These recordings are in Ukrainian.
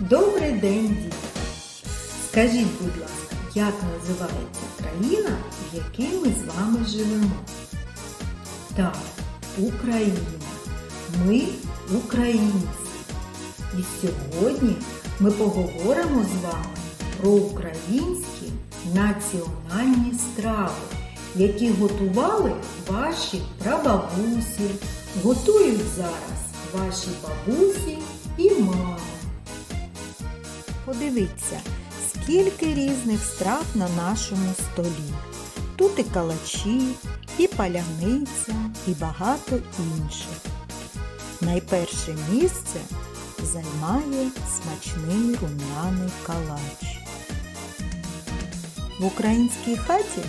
Добрий день, діти! Скажіть, будь ласка, як називається країна, в якій ми з вами живемо? Так, Україна. Ми українці. І сьогодні ми поговоримо з вами про українські національні страви, які готували ваші прабабусі, готують зараз ваші бабусі і мами. Подивіться, скільки різних страв на нашому столі. Тут і калачі, і паляниця, і багато інших. Найперше місце займає смачний рум'яний калач. В українській хаті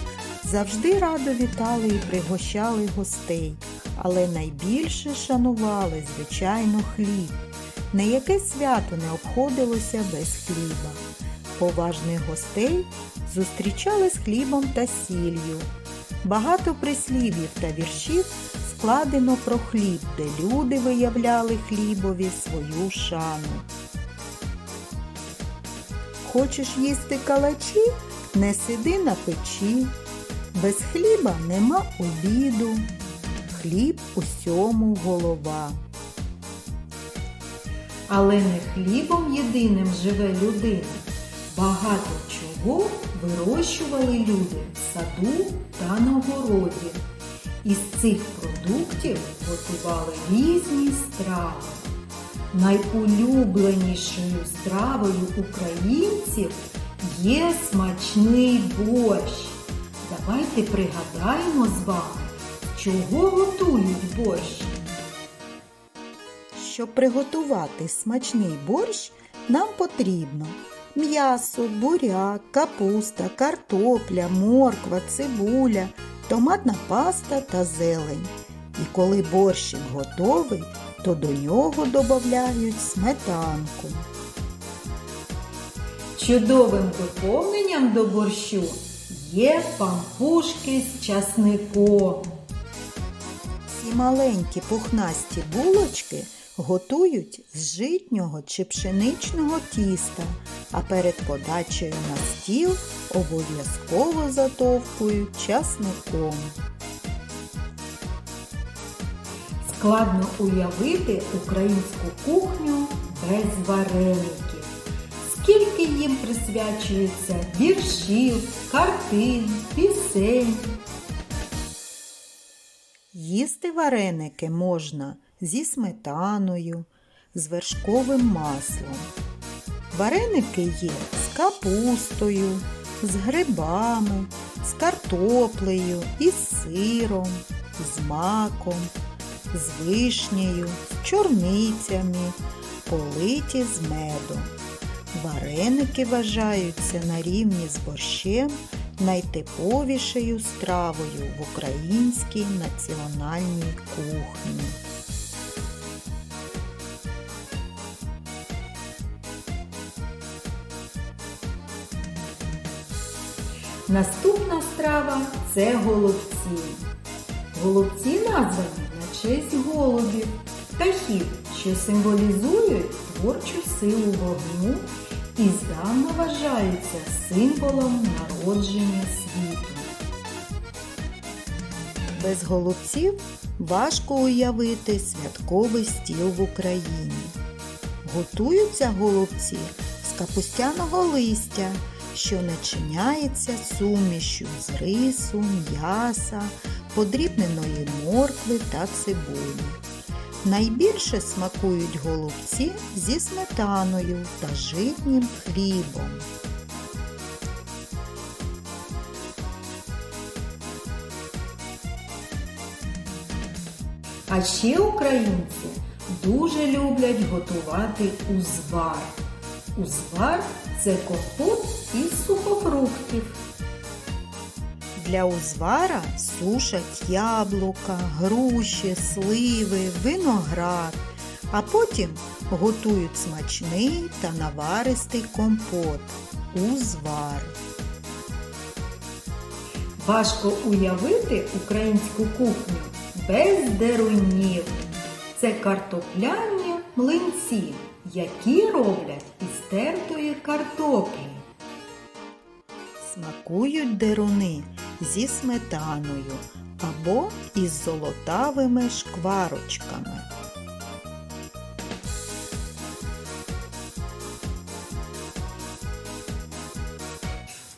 завжди радо вітали і пригощали гостей, але найбільше шанували, звичайно, хліб. Ніяке свято не обходилося без хліба. Поважних гостей зустрічали з хлібом та сіллю. Багато прислів'їв та віршів складено про хліб, де люди виявляли хлібові свою шану. Хочеш їсти калачі? Не сиди на печі. Без хліба нема обіду. Хліб усьому голова. Але не хлібом єдиним живе людина. Багато чого вирощували люди в саду та на городі. Із цих продуктів готували різні страви. Найулюбленішою стравою українців є смачний борщ. Давайте пригадаємо з вами, чого готують борщ. Щоб приготувати смачний борщ, нам потрібно м'ясо, буряк, капуста, картопля, морква, цибуля, томатна паста та зелень. І коли борщик готовий, то до нього додають сметанку. Чудовим доповненням до борщу є пампушки з часником. Ці маленькі пухнасті булочки готують з житнього чи пшеничного тіста, а перед подачею на стіл обов'язково затовкують часником. Складно уявити українську кухню без вареників. Скільки їм присвячується віршів, картин, пісень. Їсти вареники можна зі сметаною, з вершковим маслом. Вареники є з капустою, з грибами, з картоплею, із сиром, з маком, з вишнею, з чорницями, политі з медом. Вареники вважаються на рівні з борщем найтиповішою стравою в українській національній кухні. Наступна страва це голубці. Голубці названі на честь голубів, птахів, що символізують творчу силу вогню і здавна вважаються символом народження світу. Без голубців важко уявити святковий стіл в Україні. Готуються голубці з капустяного листя, що начиняється сумішю з рису, м'яса, подрібненої моркви та цибулі. Найбільше смакують голубці зі сметаною та житнім хлібом. А ще українці дуже люблять готувати узвар. Узвар це компот із сухофруктів. Для узвара сушать яблука, груші, сливи, виноград, а потім готують смачний та наваристий компот узвар. Важко уявити українську кухню без дерунів. Це картопляні млинці. Які роблять із тертої картоплі. Смакують деруни зі сметаною або із золотавими шкварочками.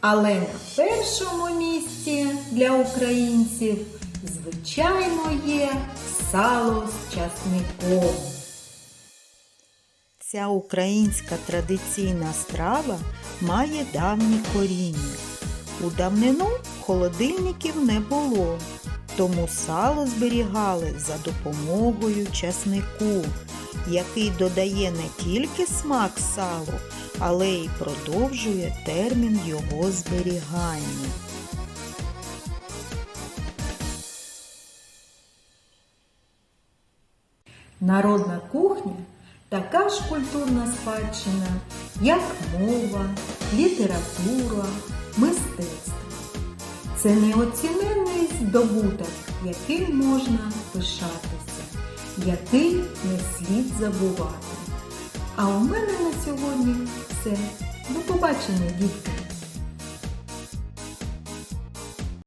Але на першому місці для українців, звичайно, є сало з часником. Ця українська традиційна страва має давні коріння. У давнину холодильників не було, тому сало зберігали за допомогою часнику, який додає не тільки смак салу, але й продовжує термін його зберігання. Народна кухня така ж культурна спадщина, як мова, література, мистецтво. Це неоціненний здобуток, яким можна пишатися, який не слід забувати. А у мене на сьогодні все. До побачення, дітки!